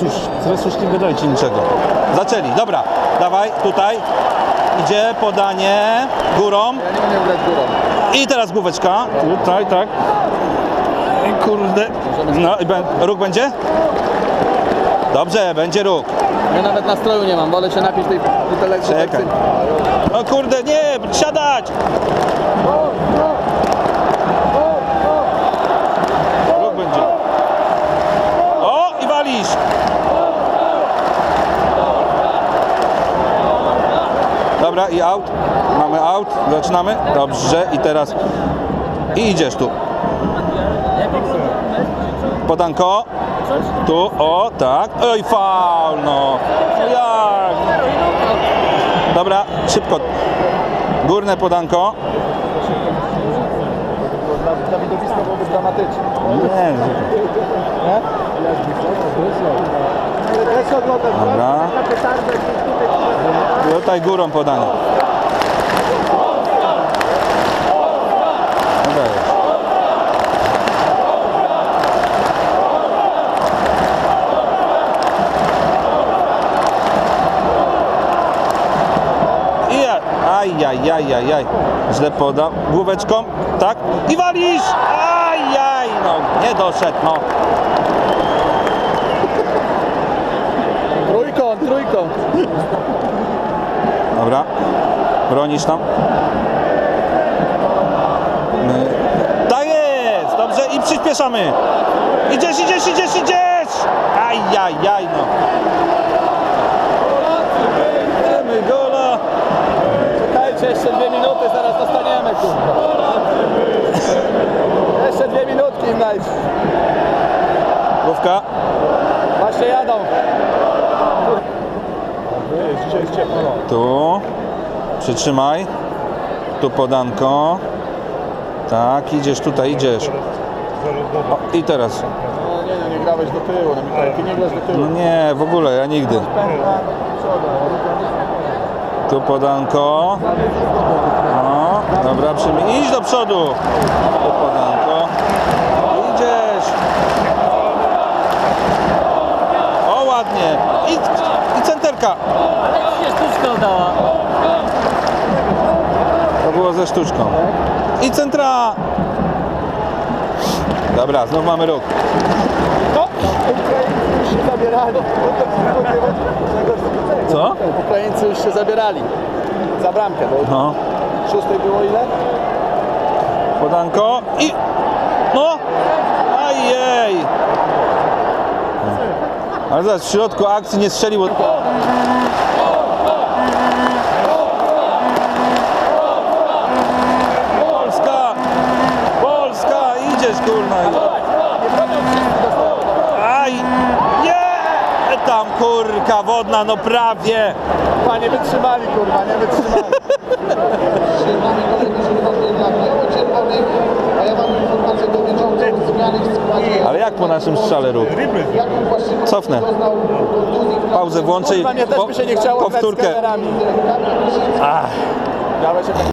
Cóż, teraz już nie gadajcie niczego. Zaczęli, dobra, dawaj, tutaj. Idzie podanie górą Ja nie umiem grać górą. i teraz główeczka. Tutaj, tak. I kurde. No i róg będzie? Dobrze, będzie róg. Ja nawet nastroju nie mam, wolę się napić tej buteleczki. Czekaj. O kurde, nie, siadać! Róg będzie. O, i walisz! Dobra, i out. Mamy out. Zaczynamy. Dobrze, i teraz. I idziesz tu. Podanko. Tu, o, tak. Oj, faul, no. Jak? Dobra, szybko. Górne podanko. Dla widowiska byłoby dramatyczne. Nie, dobra. Tutaj górą podanie. Dobra jest. I ja, aj, aj, aj. Źle podał. Główeczką, tak? I walisz! Aj, aj, no, nie doszedł, no. Trójkąt. Dobra. Bronisz tam. Tak jest! Dobrze i przyspieszamy. Idziesz, idziesz, idziesz, idziesz! Aj, aj, aj, no. Idziemy, gola! Czekajcie, jeszcze dwie minuty, zaraz dostaniemy, kurwa. Jeszcze dwie minutki im dajcie. Główka. Właśnie jadą. Tu. Przytrzymaj. Tu podanko. Tak, idziesz tutaj, idziesz. O, I teraz. No nie, nie, nie grałeś do tyłu, no ty nie grasz do tyłu. No nie, w ogóle, ja nigdy. Tu podanko. No, dobra, przyjmij. Idź do przodu. Tu podanko. Idziesz. O, ładnie. I, udała. To było ze sztuczką. I centra. Dobra, znów mamy róg. Już się zabierali. Co? Ukraińcy już się zabierali. Za bramkę, bo No. szóstej było ile? Podanko i... No! Ale zaraz w środku akcji nie strzelił. Polska! Polska! Idziesz kurna! Aj! Nie! Tam kurka wodna, no prawie! Panie wytrzymali, kurwa, nie wytrzymali. Mamy kolejny czerwony dla biało-czerwonych, a ja mam informację dotyczącą zmiany w składzie. Ale jak po naszym strzale rób? Cofnę. Pauzę też po, powtórkę. Ach.